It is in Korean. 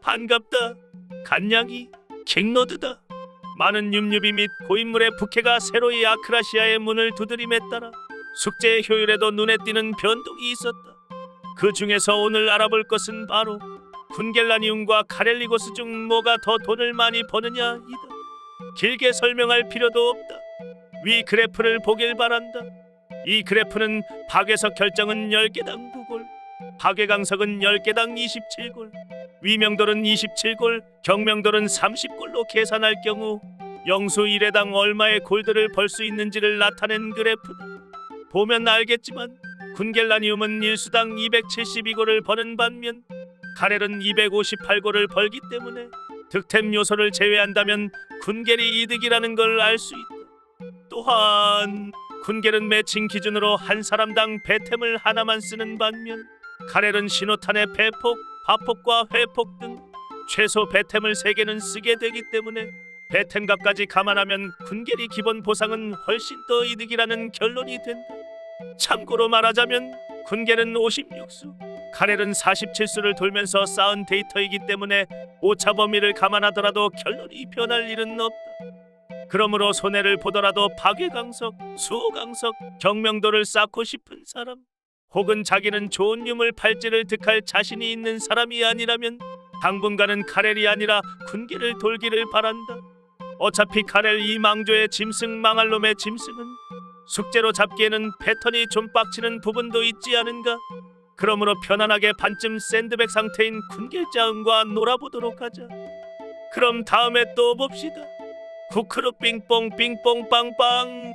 반갑다. 간냥이 킹노드다. 많은 윰윰이 및 고인물의 부캐가 새로이 아크라시아의 문을 두드림에 따라 숙제의 효율에도 눈에 띄는 변동이 있었다. 그 중에서 오늘 알아볼 것은 바로 군겔라니움과 카렐리고스 중 뭐가 더 돈을 많이 버느냐이다. 길게 설명할 필요도 없다. 위 그래프를 보길 바란다. 이 그래프는 박에서 결정은 10개당 9골, 박의 강석은 10개당 27골, 위명돌은 27골, 경명돌은 30골로 계산할 경우 영수 1회당 얼마의 골드를 벌 수 있는지를 나타낸 그래프다. 보면 알겠지만 군겔라니움은 일수당 272골을 버는 반면 카렐은 258골을 벌기 때문에 득템 요소를 제외한다면 군겔이 이득이라는 걸 알 수 있다. 또한 군겔은 매칭 기준으로 한 사람당 배템을 하나만 쓰는 반면 카렐은 신호탄의 배폭, 파폭과 회폭 등 최소 배템을 세개는 쓰게 되기 때문에 배템값까지 감안하면 군겔이 기본 보상은 훨씬 더 이득이라는 결론이 된다. 참고로 말하자면 군겔은 56수, 카렐은 47수를 돌면서 쌓은 데이터이기 때문에 오차 범위를 감안하더라도 결론이 변할 일은 없다. 그러므로 손해를 보더라도 박외강석, 수호강석, 경명도를 쌓고 싶은 사람 혹은 자기는 좋은 유물 팔찌를 득할 자신이 있는 사람이 아니라면 당분간은 카렐이 아니라 군기를 돌기를 바란다. 어차피 카렐 이 망조의 짐승 망할 놈의 짐승은 숙제로 잡기에는 패턴이 좀 빡치는 부분도 있지 않은가? 그러므로 편안하게 반쯤 샌드백 상태인 군길자음과 놀아보도록 하자. 그럼 다음에 또 봅시다. 쿠크루 빙뽕 빙뽕 빵빵